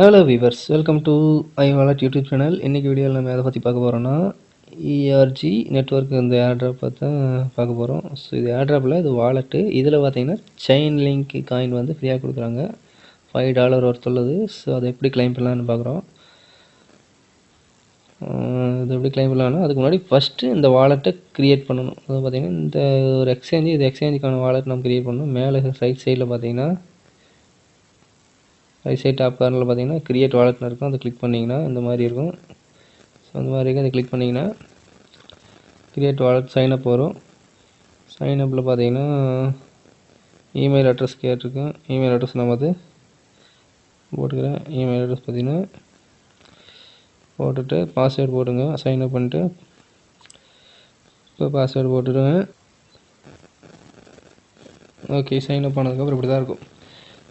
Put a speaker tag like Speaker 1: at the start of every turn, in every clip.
Speaker 1: Hello viewers welcome to I wallet YouTube channel இன்றைக்கி வீடியோவில் நம்ம எதை பற்றி பார்க்க போகிறோன்னா இஆர்ஜி நெட்ஒர்க் இந்த ஏர்ட்ராப் தான் பார்க்க போகிறோம் ஸோ இது ஏர்ட்ராப்பில் இது வாலெட்டு இதில் பார்த்தீங்கன்னா செயின் லிங்க் காயின் வந்து ஃப்ரீயாக கொடுக்குறாங்க. ஃபைவ் டாலர் ஒருத்துள்ளது உள்ளது. ஸோ அதை எப்படி கிளைம் பண்ணலான்னு பார்க்குறோம். இது எப்படி கிளைம் பண்ணலாம்னா அதுக்கு முன்னாடி ஃபஸ்ட்டு இந்த வாலெட்டை க்ரியேட் பண்ணணும். அது பார்த்திங்கன்னா இந்த ஒரு எக்ஸ்சேஞ்சு இது எக்ஸ்சேஞ்சுக்கான வாலெட் நம்ம க்ரியேட் பண்ணணும். மேலே ரைட் சைடில் பார்த்தீங்கன்னா ரைட் சைட் டாப் கார்னரில் பார்த்தீங்கன்னா கிரியேட் வாலெட்னு இருக்கும். அதை கிளிக் பண்ணிங்கன்னா இந்த மாதிரி இருக்கும். ஸோ அந்த மாதிரி இருக்கும் அதை கிளிக் பண்ணிங்கன்னா கிரியேட் வாலெட் சைன் அப் வரும். சைன் அப்பில் பார்த்தீங்கன்னா இமெயில் அட்ரஸ் கேட்டிருக்கோம் இமெயில் அட்ரஸ் நான் பார்த்து போட்டுக்கிறேன். இமெயில் அட்ரஸ் பார்த்தீங்கன்னா போட்டுட்டு பாஸ்வேர்டு போட்டுங்க. சைன் அப் பண்ணிட்டு இப்போ பாஸ்வேர்டு போட்டுடுங்க. ஓகே சைன் அப் பண்ணதுக்கப்புறம் இப்படி தான் இருக்கும்.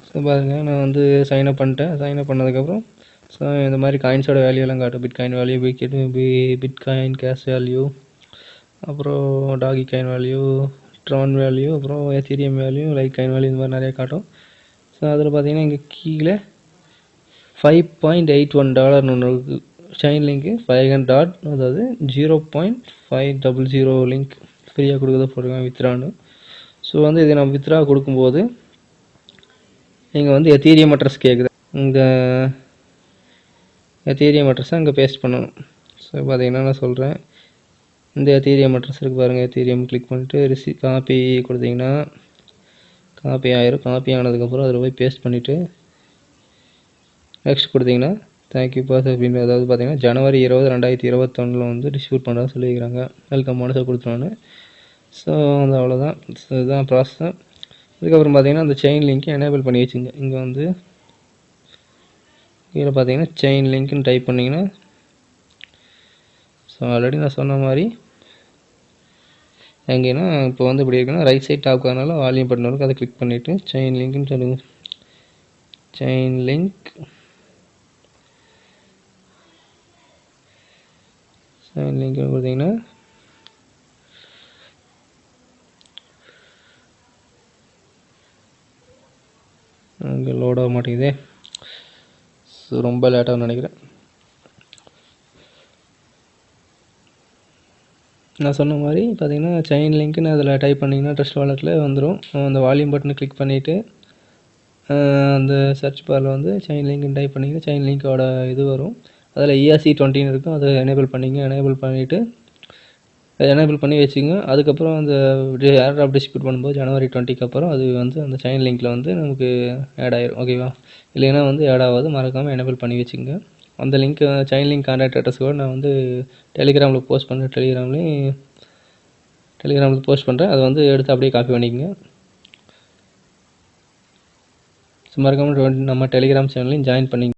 Speaker 1: ஸோ பாருங்கள் நான் வந்து சைன் பண்ணிட்டேன். சைன் பண்ணதுக்கப்புறம் ஸோ இந்த மாதிரி காயின்ஸோட வேல்யூலாம் காட்டும் bitcoin value bit B bitcoin cash value அப்புறம் டாகி காயின் வேல்யூ ட்ரான் வேல்யூ அப்புறம் Ethereum value like coin value இந்த மாதிரி நிறையா காட்டும். ஸோ அதில் பார்த்தீங்கன்னா இங்கே கீழே ஃபைவ் பாயிண்ட் எயிட் ஒன் டாலர்னு ஒன்று இருக்குது chain link five hundred dot அதாவது zero point five double zero link ஃப்ரீயாக கொடுக்குறத போட்டிருக்காங்க வித்ரான்னு ஸோ வந்து இதை நம்ம வித்ரா கொடுக்கும்போது இங்கே வந்து எத்தீரியம் அட்ரஸ் கேட்குது இந்த எத்தீரியம் அட்ரஸை அங்கே பேஸ்ட் பண்ணணும். ஸோ பார்த்தீங்கன்னா நான் சொல்கிறேன் இந்த எத்தீரியம் அட்ரஸ் இருக்குது பாருங்கள் எத்தீரியம் கிளிக் பண்ணிட்டு ரிசி காப்பி கொடுத்தீங்கன்னா காப்பி ஆயிரும். காப்பி ஆனதுக்கப்புறம் அதில் போய் பேஸ்ட் பண்ணிவிட்டு நெக்ஸ்ட் கொடுத்தீங்கன்னா தேங்க்யூ பாஸ் அப்படின்னு அதாவது பார்த்தீங்கன்னா ஜனவரி இருபது ரெண்டாயிரத்தி இருபத்தொன்னில் வந்து டிஸ்ட்ரிபியூட் பண்ணுறதா சொல்லியிருக்கிறாங்க. வெல்கம் மனசை கொடுத்துருவானு ஸோ அது அவ்வளோதான் ஸோ இதுதான் ப்ராசஸ் அதுக்கப்புறம் பார்த்தீங்கன்னா அந்த செயின் லிங்க்கை எனேபிள் பண்ணி வச்சுங்க. இங்கே வந்து இதில் பார்த்தீங்கன்னா செயின் லிங்க்னு டைப் பண்ணிங்கன்னா ஸோ ஆல்ரெடி நான் சொன்ன மாதிரி எங்கேன்னா இப்போ வந்து இப்படி இருக்குன்னா ரைட் சைட் டாப் கார்னரில் வால்யூம் பட்டன் இருக்கும் அதை கிளிக் பண்ணிவிட்டு செயின் லிங்க்னு சொல்லுங்க. செயின் லிங்க் செயின் லிங்க்னு பார்த்தீங்கன்னா இங்கே லோட் ஆக மாட்டேங்குதே. ஸோ ரொம்ப லேட்டாக நினைக்கிறேன். நான் சொன்ன மாதிரி பார்த்தீங்கன்னா செயின் லிங்க்னு அதில் டைப் பண்ணிங்கன்னா ட்ரஸ்ட் வாலெட்டில் வந்துடும் அந்த வால்யூம் பட்டனை கிளிக் பண்ணிவிட்டு அந்த சர்ச் பாரில் வந்து செயின் லிங்க்னு டைப் பண்ணிங்கன்னா செயின் லிங்க்கோட இது வரும். அதில் இஆர்சி டுவெண்ட்டின்னு இருக்கும். அதை எனேபிள் பண்ணிங்க எனேபிள் பண்ணிவிட்டு எனேபிள் பண்ணி வச்சுங்க அதுக்கப்புறம் அந்த ஏர்ட்ராப் டிஸ்ட்ரிபியூட் பண்ணும்போது ஜனவரி டுவெண்ட்டிக்கு அப்புறம் அது வந்து அந்த செயின் லிங்க்கில் வந்து நமக்கு ஆட் ஆயிரும். ஓகேவா இல்லைன்னா வந்து ஆட் ஆகாது. மறக்காமல் எனேபிள் பண்ணி வச்சுங்க அந்த link Chainlink contact address கூட நான் வந்து டெலிகிராமில் போஸ்ட் பண்ணுறேன் டெலிகிராம்லேயும் டெலிகிராமில் போஸ்ட் பண்ணுறேன் அதை வந்து எடுத்து அப்படியே காப்பி பண்ணிக்கங்க. ஸோ மறக்காமல் நம்ம டெலிகிராம் சேனல்லையும் ஜாயின் பண்ணிங்க